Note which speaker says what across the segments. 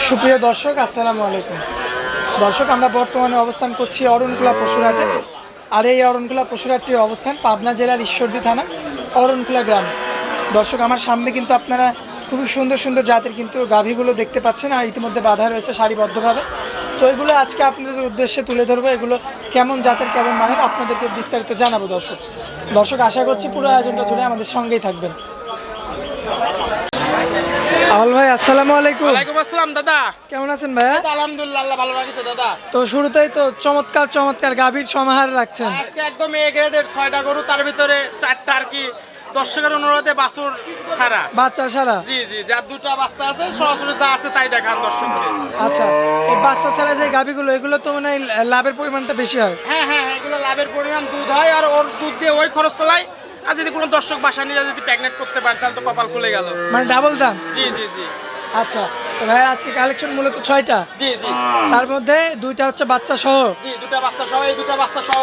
Speaker 1: সুপ্রিয় দর্শক, আসসালামু আলাইকুম। দর্শক, আমরা বর্তমানে অবস্থান করছি অরণকুলা পশুরহাটে। আর এই অরণকুলা পশুরহাটটির অবস্থান পাবনা জেলার ঈশ্বরদী থানা, অরণকুলা গ্রাম। দর্শক, আমার সামনে কিন্তু আপনারা খুবই সুন্দর সুন্দর জাতের কিন্তু গাভীগুলো দেখতে পাচ্ছেন আর ইতিমধ্যে বাধা রয়েছে সারিবদ্ধভাবে। তো এগুলো আজকে আপনাদের উদ্দেশ্যে তুলে ধরবো। এগুলো কেমন জাতের, কেমন মানের, আপনাদেরকে বিস্তারিত জানাব দর্শক। দর্শক, আশা করছি পুরো আয়োজনটা জুড়ে আমাদের সঙ্গেই থাকবেন। আহল ভাই আসসালামু আলাইকুম।
Speaker 2: ওয়ালাইকুম আসসালাম দাদা।
Speaker 1: কেমন আছেন ভাইয়া
Speaker 2: আলহামদুলিল্লাহ আল্লাহ ভালো রাখছে দাদা।
Speaker 1: তো শুরুতেই তো চমৎকার চমৎকার গাভীর সমাহার রাখছেন।
Speaker 2: আজকে একদম এ গ্রেডের ছয়টা গরু তার ভিতরে চারটা আর কি দর্শকের অনুরোধে বাছুর ছাড়া।
Speaker 1: বাচ্চা সারা
Speaker 2: জি জি যার দুটা বাচ্চা আছে সরাসরি যা আছে তাই দেখান দর্শককে
Speaker 1: আচ্ছা এই বাচ্চা ছাড়া যে গাভীগুলো এগুলো তো মানে লাভের পরিমাণটা বেশি হয়।
Speaker 2: হ্যাঁ হ্যাঁ হ্যাঁ এগুলো লাভের পরিমাণ দুধ হয় আর ওর দুধ দিয়ে ওই খরচ চালাই আর যদি কোনো দর্শক বাসা নিয়ে যদি প্যাগনেট করতে পারে তাহলে তো কপাল খুলে গেল।
Speaker 1: মানে ডাবল দাম?
Speaker 2: জি জি জি।
Speaker 1: আচ্ছা তো ভাই আজকে কালেকশন মূলত ছয়টা।
Speaker 2: জি জি।
Speaker 1: তার মধ্যে দুইটা হচ্ছে বাচ্চা সহ।
Speaker 2: জি দুটা বাচ্চা সহ এই দুটা বাচ্চা সহ।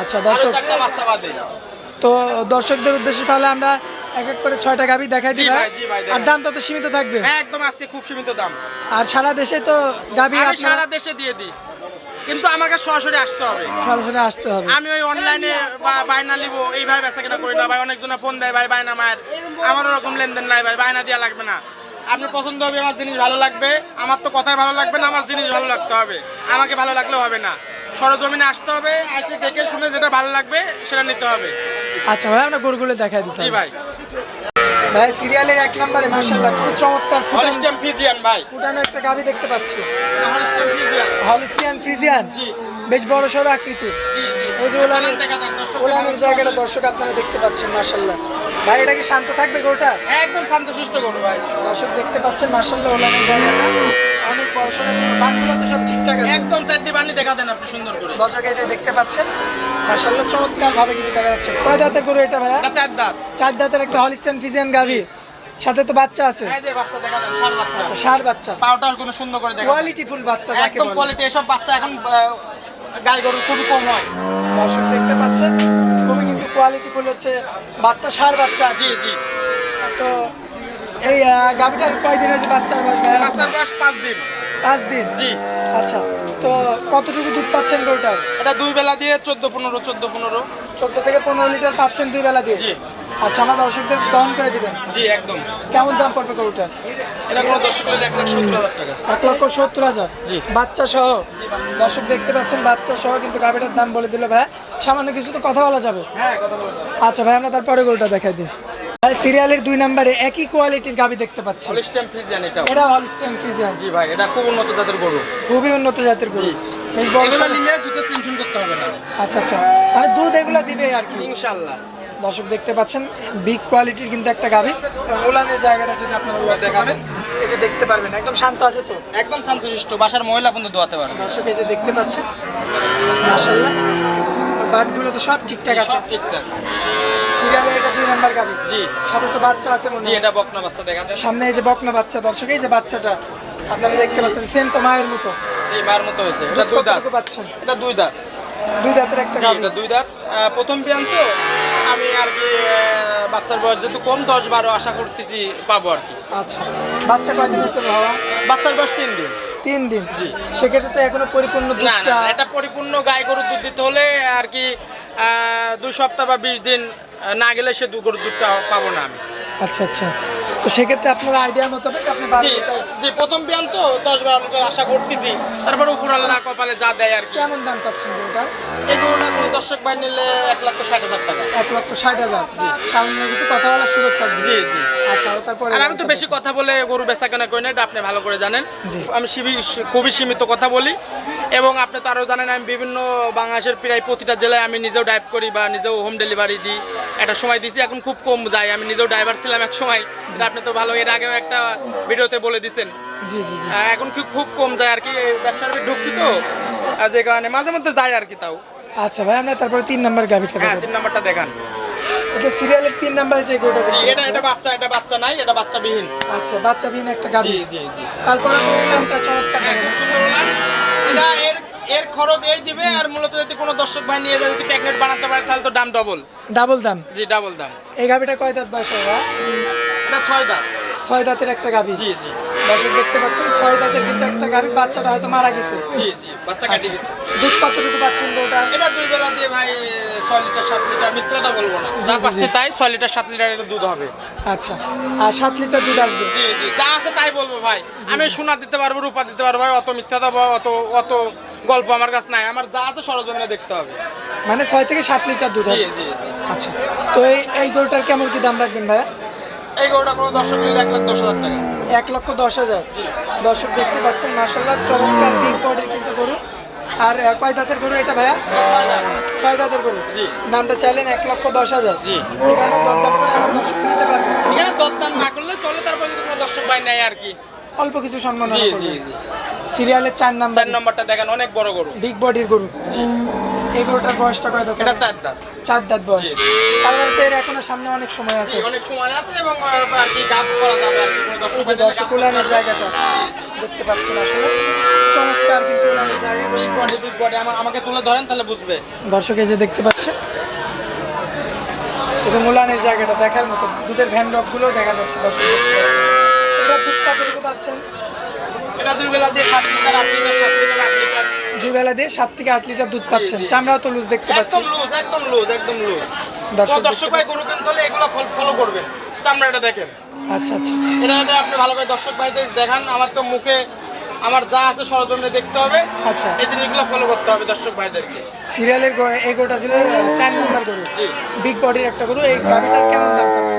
Speaker 1: আচ্ছা
Speaker 2: আরও
Speaker 1: দর্শক
Speaker 2: চারটা বাচ্চা বাদে।
Speaker 1: তো দর্শকদের উদ্দেশ্যে তাহলে আমরা এক এক করে ছয়টা গাভী দেখাই দিই
Speaker 2: ভাই,
Speaker 1: ভাই
Speaker 2: জি ভাই,
Speaker 1: আর দাম তত সীমিত থাকবে।
Speaker 2: হ্যাঁ একদম আজকে খুব সীমিত দাম।
Speaker 1: আর সারা দেশে তো গাভী
Speaker 2: সারা দেশে দিয়ে দিই। কিন্তু আমার কাছে সরাসরি আসতে হবে।
Speaker 1: সরাসরি আসতে হবে।
Speaker 2: আমি ওই অনলাইনে বায়না নিব এইভাবে বেচা কিনা করি না? ভাই অনেকজনে ফোন দেয় ভাই বায়না মায়ের। আমার ওরকম লেনদেন নাই ভাই বায়না দেওয়া লাগবে না। আপনি পছন্দ হবে আমার জিনিস ভালো লাগবে। আমার তো কথাই ভালো লাগবে না আমার জিনিস ভালো লাগতে হবে। আমাকে ভালো লাগলেও হবে না। সরজমিনে আসতে হবে এসে দেখে শুনে যেটা ভালো লাগবে সেটা নিতে হবে।
Speaker 1: আচ্ছা ভাই আমরা গরুগুলো দেখাই দিচ্ছি
Speaker 2: জি ভাই।
Speaker 1: ভাই সিরিয়ালের এক নম্বরে মার্শাল্লাহ খুব চমৎকার ফুটানো
Speaker 2: হলিস্টেম ফিজিয়ান ভাই।
Speaker 1: ফুটানো একটা গাভী দেখতে পাচ্ছি। Holstein Friesian.
Speaker 2: জি।
Speaker 1: বেশ বড় সড়ো
Speaker 2: আকৃতি
Speaker 1: এই যে ওলানের ওলানের জায়গাটা দর্শক আপনারা দেখতে পাচ্ছেন মার্শাল্লাহ ভাই এটা কি শান্ত থাকবে গোটা
Speaker 2: একদম শান্ত শান্তশিষ্ট করব ভাই।
Speaker 1: দর্শক দেখতে পাচ্ছেন মার্শাল্লাহ ওলানের জায়গাটা। অনেক বড় সড়ো কিন্তু বাটগুলো তো সব ঠিকঠাক আছে।
Speaker 2: একদম চারটি বানি দেখা দেন আপনি সুন্দর করে।
Speaker 1: দর্শক এই যে দেখতে পাচ্ছেন মার্শাল্লাহ চমৎকার ভাবে কিন্তু দেখা যাচ্ছে। কয় দাঁতের গরু এটা ভাইয়া?
Speaker 2: এটা চার দাঁত।
Speaker 1: চার দাঁতের একটা হলিস্টিয়ান ফ্রিজিয়ান গাভী। সাথে তো বাচ্চা আছে।
Speaker 2: এই যে বাচ্চা দেখা দেন সার বাচ্চা।
Speaker 1: আচ্ছা সার বাচ্চা।
Speaker 2: পাউডার কোনো সুন্দর করে দেখা
Speaker 1: কোয়ালিটি ফুল বাচ্চা যাকে
Speaker 2: একদম কোয়ালিটি এসব বাচ্চা এখন গাই গরু খুবই কম হয়।
Speaker 1: দর্শক দেখতে পাচ্ছেন খুবই কিন্তু কোয়ালিটি ফুল হচ্ছে বাচ্চা সার বাচ্চা।
Speaker 2: জি জি।
Speaker 1: তো এই গাভিটার কয়দিন হয়েছে বাচ্চার বয়স?
Speaker 2: বাচ্চার বয়স পাঁচ দিন।
Speaker 1: পাঁচ দিন?
Speaker 2: জি।
Speaker 1: আচ্ছা তো কতটুকু দুধ পাচ্ছেন গরুটার?
Speaker 2: এটা দুই বেলা দিয়ে চোদ্দ পনেরো চোদ্দ পনেরো।
Speaker 1: চোদ্দ থেকে পনেরো লিটার পাচ্ছেন দুই বেলা দিয়ে?
Speaker 2: জি।
Speaker 1: আচ্ছা আমার দর্শকদের দহন করে দিবেন।
Speaker 2: জি একদম।
Speaker 1: কেমন দাম পড়বে গরুটার?
Speaker 2: এটা কোনো দর্শক এক লাখ সত্তর হাজার টাকা।
Speaker 1: এক লক্ষ সত্তর হাজার?
Speaker 2: জি।
Speaker 1: বাচ্চা সহ? দর্শক দেখতে পাচ্ছেন বাচ্চা সহ কিন্তু গাভিটার দাম বলে দিল ভাই সামান্য কিছু তো কথা বলা যাবে।
Speaker 2: হ্যাঁ কথা বলতে
Speaker 1: আচ্ছা ভাই আমরা তারপরে গরুটা দেখাই দিই। সিরিয়ালের দুই নম্বরে একই কোয়ালিটির গাভি দেখতে পাচ্ছি।
Speaker 2: হলিস্টেম ফ্রিজিয়ান এটা।
Speaker 1: এটা হলস্টেন ফ্রিজিয়ান
Speaker 2: জি ভাই এটা খুব উন্নত জাতের গরু।
Speaker 1: খুবই উন্নত জাতের গরু। বেশ বড়।
Speaker 2: নিলে দুধের টেনশন করতে হবে না।
Speaker 1: আচ্ছা আচ্ছা। মানে দুধ এগুলো দিবে আর কি।
Speaker 2: ইনশাআল্লাহ।
Speaker 1: দর্শক দেখতে পাচ্ছেন বিগ কোয়ালিটির কিন্তু একটা গাভি ওলানের জায়গাটা যদি আপনারা লক্ষ্য। করেন এই যে দেখতে পারবেন একদম শান্ত আছে তো?
Speaker 2: একদম শান্তশিষ্ট বাসার মহিলা বন্ধু দোয়াতে পারে
Speaker 1: দর্শক এই যে দেখতে পাচ্ছেন মাশাল্লাহ বাটগুলো তো সব ঠিকঠাক আছে।
Speaker 2: সব ঠিকঠাক।
Speaker 1: সিরিয়ালে এটা দুই নাম্বার গাভি
Speaker 2: জি।
Speaker 1: সাথে তো বাচ্চা আছে মনে
Speaker 2: জি। এটা বকনা বাচ্চা দেখা যায়।
Speaker 1: সামনে এই যে বকনা বাচ্চা দর্শক এই যে বাচ্চাটা আপনারা দেখতে পাচ্ছেন সেম তো মায়ের মতো।
Speaker 2: জি বার মতো হয়েছে। এটা দুই দাঁত।
Speaker 1: পাচ্ছেন?
Speaker 2: এটা দুই দাঁত।
Speaker 1: দুই দাঁতের একটা
Speaker 2: জি এটা দুই দাঁত। প্রথম বিয়ান তো আমি আর কি বাচ্চার বয়স যেহেতু কম দশ বারো আশা করতেছি পাবো আর কি।
Speaker 1: আচ্ছা। বাচ্চা কয়দিন হয়েছে বাবা?
Speaker 2: বাচ্চার বয়স তিন দিন।
Speaker 1: তিন দিন।
Speaker 2: জি।
Speaker 1: সেক্ষেত্রে তো এখনও পরিপূর্ণ
Speaker 2: না
Speaker 1: দুধটা
Speaker 2: এটা পরিপূর্ণ গাই গরুর দুধ দিতে হলে আর কি আহ, দুই সপ্তাহ বা বিশ দিন আহ, না গেলে সে দু গরুর দুধটা পাবো না আমি।
Speaker 1: আচ্ছা আচ্ছা। তো সেক্ষেত্রে আপনার আইডিয়া মোতাবেক আপনি বারো
Speaker 2: জি
Speaker 1: লিটার
Speaker 2: জি প্রথম বিয়ান তো দশ বারো লিটার আশা করতেছি। তারপরে উপর আল্লাহ কপালে যা দেয় আর কি।
Speaker 1: কেমন দাম চাচ্ছেন গরুটা?
Speaker 2: এই গরুটা কোনো দর্শক ভাই নিলে এক লক্ষ ষাট হাজার টাকা।
Speaker 1: এক লক্ষ ষাট হাজার। সামান্য কিছু কথা বলার সুযোগ থাকবে।
Speaker 2: জি জি।
Speaker 1: আচ্ছা তারপরে
Speaker 2: আর আমি তো বেশি কথা বলে গরু বেচা কেনা করি না এটা আপনি ভালো করে জানেন। আমি খুবই সীমিত কথা বলি। এবং আপনি তো আরও জানেন আমি বিভিন্ন বাংলাদেশের প্রায় প্রতিটা জেলায় আমি নিজেও ড্রাইভ করি বা নিজেও হোম ডেলিভারি দিই। একটা সময় দিছি এখন খুব কম যাই আমি নিজেও ড্রাইভার ছিলাম এক সময়। আপনি তো ভালো এর আগেও একটা ভিডিওতে বলে দিছেন।
Speaker 1: জি
Speaker 2: এখন কি খুব কম যায় আর কি ব্যবসার ঢুকছি তো। যে কারণে মাঝে মধ্যে যাই আর কি তাও।
Speaker 1: আচ্ছা ভাই আমরা তারপরে তিন নাম্বার গাভিটা
Speaker 2: হ্যাঁ তিন নাম্বারটা দেখান।
Speaker 1: এটা সিরিয়ালের তিন নাম্বারে যে গরুটা
Speaker 2: জি এটা। এটা বাচ্চা এটা বাচ্চা নাই এটা বাচ্চা বিহীন
Speaker 1: আচ্ছা বাচ্চা বিহীন একটা গাভি
Speaker 2: জি জি জি।
Speaker 1: তারপরে নামটা চমৎকার।
Speaker 2: এটা এর এর খরচ এই দিবে আর মূলত যদি কোনো দর্শক ভাই নিয়ে যায় যদি প্যাকেট বানাতে পারে তাহলে তো দাম ডবল
Speaker 1: ডাবল দাম।
Speaker 2: জি ডাবল দাম।
Speaker 1: এই গাভিটা কয় দাঁত বয়স হবে
Speaker 2: এটা ছয় দাম
Speaker 1: ছয় দাঁতের একটা গাভী
Speaker 2: জি জি।
Speaker 1: দর্শক দেখতে পাচ্ছেন ছয় দাঁতের কিন্তু একটা গাভী বাচ্চাটা হয়তো মারা গেছে।
Speaker 2: জি জি বাচ্চা কাটিয়ে গেছে।
Speaker 1: দুধ কতটুকু পাচ্ছেন ওটা
Speaker 2: এটা দুই বেলা দিয়ে ভাই ছয় লিটার সাত লিটার মিথ্যা কথা বলব না। যা
Speaker 1: জি, জি।
Speaker 2: পাচ্ছি তাই ছয় লিটার সাত লিটার দুধ হবে।
Speaker 1: আচ্ছা আর সাত লিটার দুধ আসবে?
Speaker 2: জি জি যা আছে তাই বলব ভাই। আমি সোনা দিতে পারব রূপা দিতে পারব ভাই অত মিথ্যা দেবো অত অত গল্প আমার কাছে নাই। আমার যা আছে সরজমিনে দেখতে হবে।
Speaker 1: মানে ছয় থেকে সাত লিটার দুধ
Speaker 2: জি
Speaker 1: হবে?
Speaker 2: জি জি
Speaker 1: আচ্ছা তো এই এই গরুটার কেমন কি দাম রাখবেন ভাইয়া?
Speaker 2: এই গরুটা কোনো দর্শক নিলে এক লাখ দশ হাজার টাকা।
Speaker 1: এক লক্ষ দশ হাজার? দর্শক দেখতে পাচ্ছেন মার্শাল্লাহ চমৎকার বিগ বডির কিন্তু গরু। আর কয় দাঁতের গরু এটা ভাইয়া? ছয় দাঁতের গরু? নামটা চাইলেন এক লক্ষ দশ হাজার।
Speaker 2: জি।
Speaker 1: এখানে দরদাম করে আমার দর্শক নিতে পারবে।
Speaker 2: এখানে দরদাম না করলে চলে তারপর যদি কোনো দর্শক ভাই নেয় আর কি।
Speaker 1: অল্প কিছু সম্মান সিরিয়ালের চার নাম্বার
Speaker 2: চার নাম্বারটা। দেখেন অনেক বড় গরু।
Speaker 1: বিগ বডির গরু।
Speaker 2: জি।
Speaker 1: এই গরুটার বয়সটা কয় দাঁত
Speaker 2: এটা চার দাঁত।
Speaker 1: চার দাঁত বয়স। তার মানে এর এখনও সামনে অনেক সময় আছে।
Speaker 2: অনেক সময় আছে এবং আর কি গাব করা যাবে আর কি দর্শক
Speaker 1: উলানের জায়গাটা দেখতে পাচ্ছেন আসলে। চমৎকার কিন্তু উলানের জায়গা।
Speaker 2: বিগ বডি বিগ বডি আমাকে তুলে ধরেন তাহলে বুঝবে।
Speaker 1: দর্শক এই যে দেখতে পাচ্ছে। এবং উলানের জায়গাটা দেখার মতো। দুধের ভ্যানগুলো দেখা যাচ্ছে দর্শক এটা দুধ কতটুকু পাচ্ছেন?
Speaker 2: এটা দুই বেলা দিয়ে সাত লিটার আট লিটার সাত লিটার। লিটার
Speaker 1: দিয়ে সাত থেকে আট লিটার দুধ পাচ্ছেন। চামড়াও তো লুজ দেখতে পাচ্ছেন
Speaker 2: একদম লুজ একদম লুজ একদম লুজ
Speaker 1: দর্শক
Speaker 2: ভাই গরু কিনতে হলে এগুলো ফলো করবেন। চামড়াটা দেখেন।
Speaker 1: আচ্ছা আচ্ছা।
Speaker 2: এটা এটা আপনি ভালো করে দর্শক ভাইদের দেখান। আমার তো মুখে আমার যা আছে সরজমিনে দেখতে হবে।
Speaker 1: আচ্ছা।
Speaker 2: এই জিনিসগুলো ফলো করতে হবে দর্শক ভাইদেরকে।
Speaker 1: সিরিয়ালের গরুটা ছিল চার নম্বর গরু।
Speaker 2: জি।
Speaker 1: বিগ বডির একটা গরু। এই গাড়িটার কেমন দাম চাচ্ছে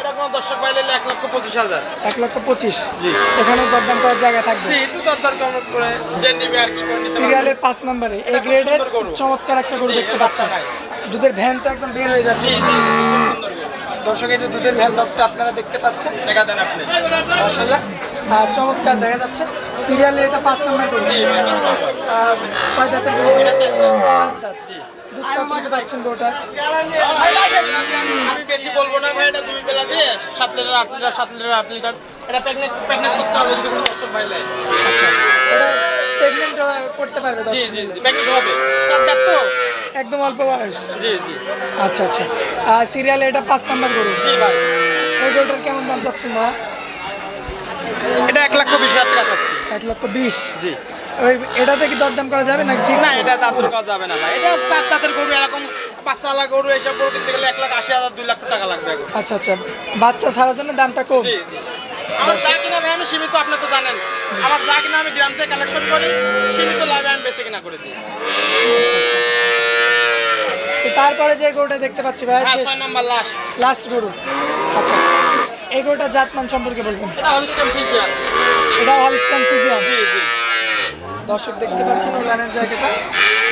Speaker 2: এটা কোনো দর্শক ভাই নিলে এক লক্ষ পঁচিশ হাজার।
Speaker 1: এক লক্ষ পঁচিশ।
Speaker 2: জি।
Speaker 1: এখানে দরদাম করার জায়গা থাকবে।
Speaker 2: জি একটু দরদার কম করে যে নিবে আর কি করে নিতে পারবে।
Speaker 1: সিরিয়ালের পাঁচ নম্বরে এই গ্রেডের চমৎকার একটা গরু দেখতে পাচ্ছেন দুধের ভ্যান তো একদম বের হয়ে যাচ্ছে। দর্শক এই যে দুধের ভ্যান ডগটা আপনারা দেখতে পাচ্ছেন।
Speaker 2: দেখা দেন আপনি।
Speaker 1: মাসাল্লাহ চমৎকার দেখা যাচ্ছে। সিরিয়ালের এটা পাঁচ নম্বর গরু
Speaker 2: জি ভাই পাঁচ নম্বর।
Speaker 1: আহ, কয় দাঁতের গরু
Speaker 2: চার দাঁত।
Speaker 1: চার দাঁত।
Speaker 2: জি।
Speaker 1: দুধ কতটুকু পাচ্ছেন গরুটার
Speaker 2: আমি বেশি বলব না ভাই এটা দুই বেলা দিয়ে সাত লিটার আট লিটার সাত লিটার আট লিটার। এটা প্রেগনেন্ট প্রেগনেন্ট করতে হবে যদি কোনো দর্শক ভাই নেয়।
Speaker 1: আচ্ছা। এটা প্রেগনেন্ট করতে পারবে
Speaker 2: জি জি জি প্রেগনেন্ট হবে চার দাঁত তো?
Speaker 1: একদম অল্প বয়স।
Speaker 2: জি জি।
Speaker 1: আচ্ছা আচ্ছা। আর সিরিয়ালে এটা পাঁচ নম্বর গরু
Speaker 2: জি ভাই।
Speaker 1: এই গরুটার কেমন দাম চাচ্ছেন না
Speaker 2: এটা এক লক্ষ বিশ হাজার টাকা চাচ্ছি।
Speaker 1: এক লক্ষ বিশ?
Speaker 2: জি।
Speaker 1: ওই এটাতে কি দরদাম করা যাবে না
Speaker 2: না এটা দাঁতের কাজ যাবে না ভাই। এটা চার দাঁতের গরু এরকম পাঁচ চালা গরু এসব গরু কিনতে গেলে এক লাখ আশি হাজার দুই লাখ টাকা লাগবে
Speaker 1: আচ্ছা আচ্ছা। বাচ্চা ছাড়ার জন্য দামটা কম?
Speaker 2: জি জি। আমার যা কিনা ভাই আমি সীমিত আপনি তো জানেন। আমার যা কিনা আমি গ্রাম থেকে কালেকশন করি সীমিত লাভে আমি বেশি কিনা করে দিই।
Speaker 1: আচ্ছা আচ্ছা। তো তারপরে যে গরুটা দেখতে পাচ্ছি ভাই
Speaker 2: হ্যাঁ নাম্বার লাস্ট
Speaker 1: লাস্ট গরু। আচ্ছা। এই গরুটা জাতমান সম্পর্কে বলবেন?
Speaker 2: এটা ফিজিয়ান
Speaker 1: হলস্টাইন
Speaker 2: জি
Speaker 1: দর্শক দেখতে পাচ্ছেন উলানের জায়গাটা।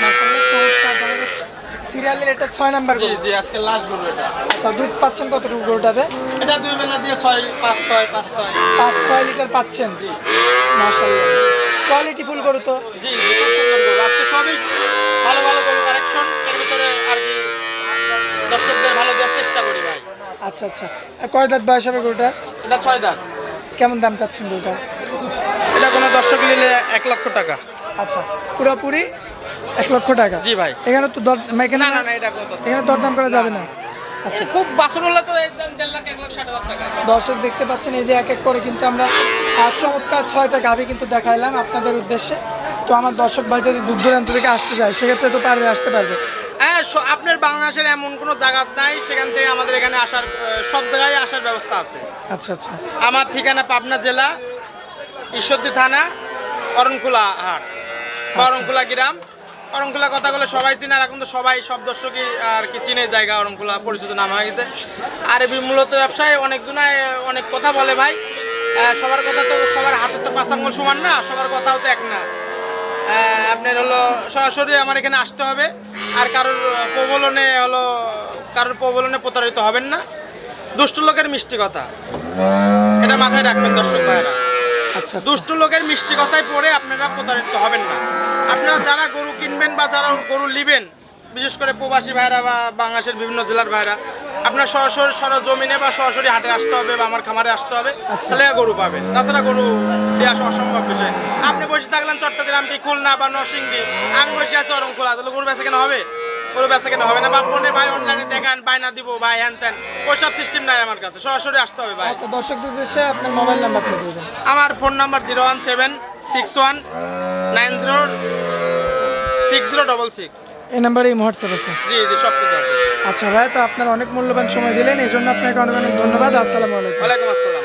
Speaker 1: মাসাল্লাহ চমৎকার দেখা যাচ্ছে। সিরিয়ালের এটা ছয় নাম্বার
Speaker 2: জি জি আজকে লাস্ট গরু এটা।
Speaker 1: আচ্ছা দুধ পাচ্ছেন কতটুকু গরুটাতে?
Speaker 2: এটা দুই বেলা দিয়ে ছয় পাঁচ ছয় পাঁচ ছয়।
Speaker 1: পাঁচ ছয় লিটার পাচ্ছেন?
Speaker 2: জি।
Speaker 1: মাসাল্লাহ কোয়ালিটি ফুল গরু তো?
Speaker 2: জি।
Speaker 1: আচ্ছা আচ্ছা। কয় দাঁত বয়স হবে গরুটা
Speaker 2: এটা ছয় দাঁত।
Speaker 1: কেমন দাম চাচ্ছেন গরুটা
Speaker 2: এটা কোনো দর্শক নিলে এক লক্ষ টাকা।
Speaker 1: আচ্ছা পুরোপুরি এক লক্ষ টাকা?
Speaker 2: জি ভাই।
Speaker 1: এখানে তো দর এখানে
Speaker 2: না না এটা
Speaker 1: এখানে দরদাম করা যাবে না? আচ্ছা।
Speaker 2: খুব বাসন হলে তো একদম দেড় লাখ এক লাখ ষাট হাজার টাকা।
Speaker 1: দর্শক দেখতে পাচ্ছেন এই যে এক এক করে কিন্তু আমরা চমৎকার ছয়টা গাভি কিন্তু দেখাইলাম আপনাদের উদ্দেশ্যে। তো আমার দর্শক ভাই যদি দূর দূরান্ত থেকে আসতে যায় সেক্ষেত্রে তো পারবে আসতে পারবে।
Speaker 2: হ্যাঁ আপনার বাংলাদেশের এমন কোনো জায়গা নাই সেখান থেকে আমাদের এখানে আসার সব জায়গায় আসার ব্যবস্থা আছে।
Speaker 1: আচ্ছা আচ্ছা।
Speaker 2: আমার ঠিকানা পাবনা জেলা ঈশ্বরদী থানা অরণকুলা হাট। বা অরণকুলা গ্রাম। অরণকুলা কথা বলে সবাই চিনে আর এখন তো সবাই সব দর্শকই আর কি চিনে জায়গা অরণকুলা পরিচিত নাম হয়ে গেছে। আর মূলত ব্যবসায় অনেকজনাই অনেক কথা বলে ভাই। সবার কথা তো সবার হাতে তো পাঁচ আঙ্গুল সমান না সবার কথাও তো এক না। আপনার হলো সরাসরি আমার এখানে আসতে হবে। আর কারোর প্রবলনে হলো কারোর প্রবলনে প্রতারিত হবেন না। দুষ্ট লোকের মিষ্টি কথা। এটা মাথায় রাখবেন দর্শক ভাইরা
Speaker 1: আচ্ছা আচ্ছা।
Speaker 2: দুষ্ট লোকের মিষ্টি কথায় পড়ে আপনারা প্রতারিত হবেন না। আপনারা যারা গরু কিনবেন বা যারা গরু নিবেন বিশেষ করে প্রবাসী ভাইরা বা বাংলাদেশের বিভিন্ন জেলার ভাইরা আপনার সরাসরি সরজমিনে বা সরাসরি হাটে আসতে হবে বা আমার খামারে আসতে হবে
Speaker 1: আচ্ছা।
Speaker 2: তাহলে গরু পাবেন। তাছাড়া গরু দিয়ে আসা অসম্ভব বিষয়। আপনি বসে থাকলেন চট্টগ্রাম কি খুলনা বা নরসিংদী আমি বসে আছি অরংখোলা তাহলে গরু বেচা কেন হবে? গরু বেচা কেনা হবে না। বা ফোনে ভাই অনলাইনে দেখান বায়না দিব ভাই হ্যান ত্যান। ওইসব সিস্টেম নাই আমার কাছে। সরাসরি আসতে হবে ভাই।
Speaker 1: আচ্ছা দর্শকদের আপনার মোবাইল নাম্বারটা দিয়ে দেন
Speaker 2: আমার phone number zero one seven six one nine zero six zero double six
Speaker 1: এই নাম্বারে এই হোয়াটসঅ্যাপ আছে।
Speaker 2: জি জি সব কিছু আছে।
Speaker 1: আচ্ছা ভাই তো আপনার অনেক মূল্যবান সময় দিলেন এই জন্য আপনাকে অনেক অনেক ধন্যবাদ। আসসালামু আলাইকুম।
Speaker 2: ওয়ালাইকুম আসসালাম।